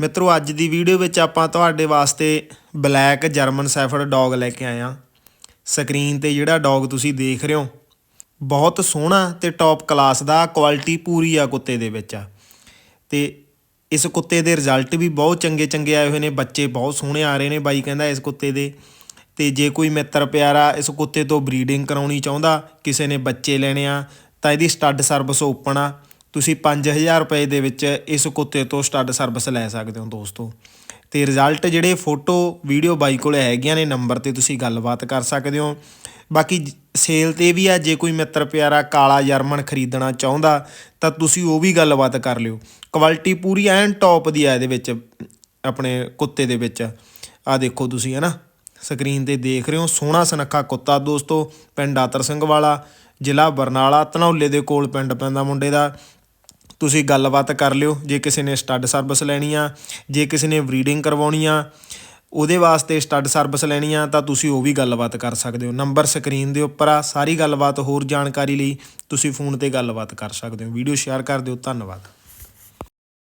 ਮਿੱਤਰੋ, ਅੱਜ ਦੀ ਵੀਡੀਓ ਵਿੱਚ ਆਪਾਂ ਤੁਹਾਡੇ ਵਾਸਤੇ ਬਲੈਕ ਜਰਮਨ ਸੈਫਰਡ ਡੌਗ ਲੈ ਕੇ ਆਏ ਹਾਂ। ਸਕਰੀਨ ਤੇ ਜਿਹੜਾ ਡੌਗ ਤੁਸੀਂ ਦੇਖ ਰਹੇ ਹੋ, ਬਹੁਤ ਸੋਹਣਾ ਤੇ ਟੌਪ ਕਲਾਸ ਦਾ ਕੁਆਲਿਟੀ ਪੂਰੀ ਆ ਕੁੱਤੇ ਦੇ ਵਿੱਚ ਆ। ਤੇ ਇਸ ਕੁੱਤੇ ਦੇ ਰਿਜ਼ਲਟ ਵੀ ਬਹੁਤ ਚੰਗੇ ਚੰਗੇ ਆਏ ਹੋਏ ਨੇ, ਬੱਚੇ ਬਹੁਤ ਸੋਹਣੇ ਆ ਰਹੇ ਨੇ ਬਾਈ ਕਹਿੰਦਾ ਇਸ ਕੁੱਤੇ ਦੇ। ਤੇ ਜੇ ਕੋਈ ਮਿੱਤਰ ਪਿਆਰਾ ਇਸ ਕੁੱਤੇ ਤੋਂ ਬਰੀਡਿੰਗ ਕਰਾਉਣੀ ਚਾਹੁੰਦਾ, ਕਿਸੇ ਨੇ ਬੱਚੇ ਲੈਣੇ ਆ, ਤਾਂ ਇਹਦੀ ਸਟੱਡ ਸਰਵਿਸ ਓਪਨ ਆ। ਤੁਸੀਂ 5000 ਰੁਪਏ ਦੇ ਵਿੱਚ ਇਸ ਕੁੱਤੇ ਤੋਂ ਸਟੱਡ ਸਰਵਿਸ ਲੈ ਸਕਦੇ ਹੋ ਦੋਸਤੋ। ਤੇ ਰਿਜ਼ਲਟ ਜਿਹੜੇ ਫੋਟੋ, ਵੀਡੀਓ ਬਾਈ ਕੋਲ ਹੈਗੀਆਂ ਨੇ, ਨੰਬਰ ਤੇ ਤੁਸੀਂ ਗੱਲਬਾਤ ਕਰ ਸਕਦੇ ਹੋ। ਬਾਕੀ ਸੇਲ ਤੇ ਵੀ ਆ, ਜੇ ਕੋਈ ਮਿੱਤਰ ਪਿਆਰਾ ਕਾਲਾ ਜਰਮਨ ਖਰੀਦਣਾ ਚਾਹੁੰਦਾ, ਤਾਂ ਤੁਸੀਂ ਉਹ ਵੀ ਗੱਲਬਾਤ ਕਰ ਲਿਓ। ਕੁਆਲਿਟੀ ਪੂਰੀ ਐਨ ਟੌਪ ਦੀ ਆ ਇਹਦੇ ਵਿੱਚ, ਆਪਣੇ ਕੁੱਤੇ ਦੇ ਵਿੱਚ। ਆ ਦੇਖੋ ਤੁਸੀਂ ਹੈ ਨਾ ਸਕਰੀਨ ਤੇ ਦੇਖ ਰਹੇ ਹੋ, ਸੋਹਣਾ ਸੁਨੱਖਾ ਕੁੱਤਾ ਦੋਸਤੋ, ਪਿੰਡ ਆਤਰ ਸਿੰਘ ਵਾਲਾ, ਜ਼ਿਲ੍ਹਾ ਬਰਨਾਲਾ, ਧਨੌਲੇ ਦੇ ਕੋਲ ਪਿੰਡ ਪੈਂਦਾ ਮੁੰਡੇ ਦਾ। ਤੁਸੀਂ ਗੱਲਬਾਤ ਕਰ ਲਿਓ, ਜੇ ਕਿਸੇ ਨੇ ਸਟੱਡ ਸਰਵਿਸ ਲੈਣੀ ਆ ਜੇ ਕਿਸੇ ਨੇ ਬਰੀਡਿੰਗ ਕਰਵਾਉਣੀ ਆ ਉਹਦੇ ਵਾਸਤੇ ਸਟੱਡ ਸਰਵਿਸ ਲੈਣੀ ਆ ਤਾਂ ਤੁਸੀਂ ਉਹ ਵੀ ਗੱਲਬਾਤ ਕਰ ਸਕਦੇ ਹੋ। ਨੰਬਰ ਸਕਰੀਨ ਦੇ ਉੱਪਰ ਆ, ਸਾਰੀ ਗੱਲਬਾਤ ਹੋਰ ਜਾਣਕਾਰੀ ਲਈ ਤੁਸੀਂ ਫੋਨ ਤੇ ਗੱਲਬਾਤ ਕਰ ਸਕਦੇ ਹੋ। ਵੀਡੀਓ ਸ਼ੇਅਰ ਕਰ ਦਿਓ। ਧੰਨਵਾਦ।